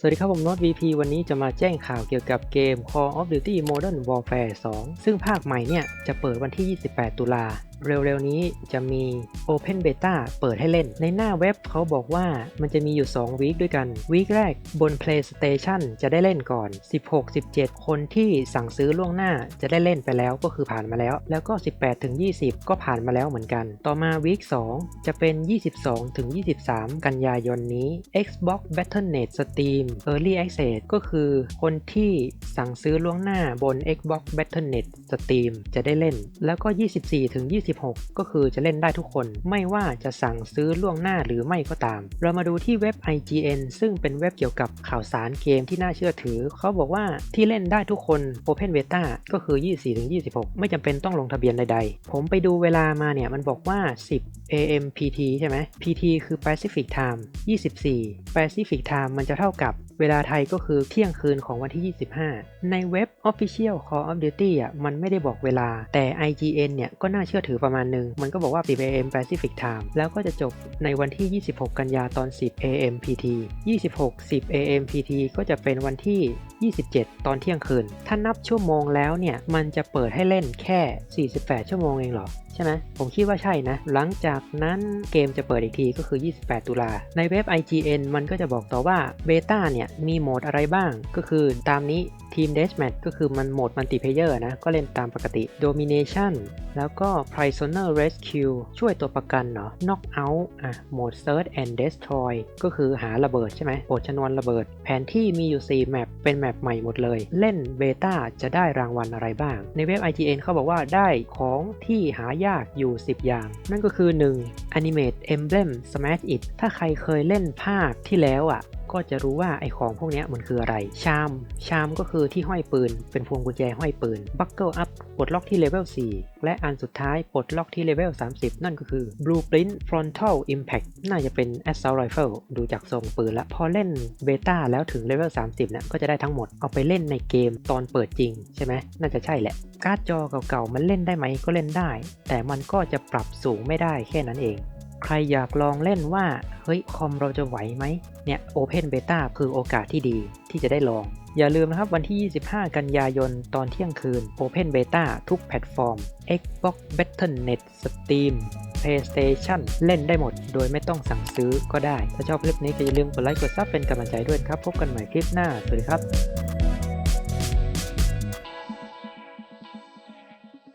สวัสดีครับผมโน้ต VP วันนี้จะมาแจ้งข่าวเกี่ยวกับเกม Call of Duty Modern Warfare 2 ซึ่งภาคใหม่เนี่ยจะเปิดวันที่ 28 ตุลา เร็วๆนี้จะมี Open Beta เปิดให้เล่น ในหน้าเว็บเขาบอกว่ามันจะมีอยู่ 2 วีคด้วยกัน วีคแรกบน PlayStation จะได้เล่นก่อน 16-17 คนที่สั่งซื้อล่วงหน้าจะได้เล่นไปแล้วก็คือผ่านมาแล้ว แล้วก็ 18-20 ก็ผ่านมาแล้วเหมือนกัน ต่อมาวีค2จะเป็น 22-23 กันยายนนี้ Xbox Battle.net Steam Early Access ก็คือคนที่สั่งซื้อล่วงหน้าบน Xbox Battle.net Steam จะได้เล่น แล้วก็26ก็คือจะเล่นได้ทุกคน ไม่ว่าจะสั่งซื้อล่วงหน้าหรือไม่ก็ตาม เรามาดูที่เว็บ IGN ซึ่งเป็นเว็บเกี่ยวกับข่าวสารเกมที่น่าเชื่อถือ เขาบอกว่าที่เล่นได้ทุกคน Open Beta ก็คือ 24-26 ไม่จำเป็นต้องลงทะเบียนใดๆ ผมไปดูเวลามาเนี่ยมันบอกว่า 10 AM PT ใช่ไหม PT คือ Pacific Time 24 Pacific Time มันจะเท่ากับ เวลาไทยก็คือเที่ยงคืนของวันที่ 25 ในเว็บ Official Call of Duty อะมันไม่ได้บอกเวลา แต่ IGN เนี่ยก็น่าเชื่อถือประมาณหนึงมันก็บอกว่า 10 AM Pacific Time แล้วก็จะจบในวันที่ 26 กันยาตอน 10 AM PT 26 10 AM PT ก็จะเป็นวันที่ 27 ตอนเที่ยงคืน ถ้านับชั่วโมงแล้วเนี่ย มันจะเปิดให้เล่นแค่ 48 ชั่วโมงเองเหรอใช่ไหมผมคิดว่าใช่นะ หลังจากนั้นเกมจะเปิดอีกทีก็คือ 28 ตุลา ในเว็บ IGN มันก็จะบอกต่อว่าเบต้าเนี่ยมีโหมดอะไรบ้าง ก็คือตามนี้ Team Deathmatch ก็คือมันโหมดมัลติเพเยอร์นะ ก็เล่นตามปกติ Domination แล้วก็ Prisoner Rescue ช่วยตัวประกันเนาะ Knockout อะโหมด Search and Destroy ก็คือหาระเบิดใช่ไหมโอดชนวนระเบิด แผนที่มีอยู่ 4 แมปเป็นแมปใหม่หมดเลย เล่นเบต้าจะได้รางวัลอะไรบ้าง ในเว็บ IGN เขาบอกว่าได้ของที่หายากอยู่ 10 อย่าง นั่นก็คือ 1. Animate Emblem Smash It ถ้าใครเคยเล่นภาคที่แล้วอะ ก็จะรู้ว่าไอของพวกนี้มันคืออะไร ชาม ชามก็คือที่ห้อยปืน เป็นพวงกุญแจห้อยปืน Buckle Up ปลดล็อกที่เลเวล 4 และอันสุดท้ายปลดล็อกที่เลเวล 30 นั่นก็คือ Blueprint Frontal Impact น่าจะเป็น Assault Rifle ดูจากทรงปืนละ พอเล่นเบต้าแล้วถึงเลเวล 30เนี่ยก็จะได้ทั้งหมด เอาไปเล่นในเกมตอนเปิดจริงใช่ไหม น่าจะใช่แหละ การ์ดจอเก่าๆ มันเล่นได้ไหมก็เล่นได้ แต่มันก็จะปรับสูงไม่ได้แค่นั้นเอง ใครอยากลองเล่นว่า เฮ้ย คอมเราจะไหวไหมเนี่ย Open Beta คือโอกาสที่ดีที่จะได้ลอง อย่าลืมนะครับวันที่ 25 กันยายนตอนเที่ยงคืน Open Beta ทุกแพลตฟอร์ม Xbox Battle.net Steam PlayStation เล่นได้หมด โดยไม่ต้องสั่งซื้อก็ได้ ถ้าชอบคลิปนี้ก็อย่าลืมกดไลค์กดซับเป็นกำลังใจด้วยครับ พบกันใหม่คลิปหน้า สวัสดีครับ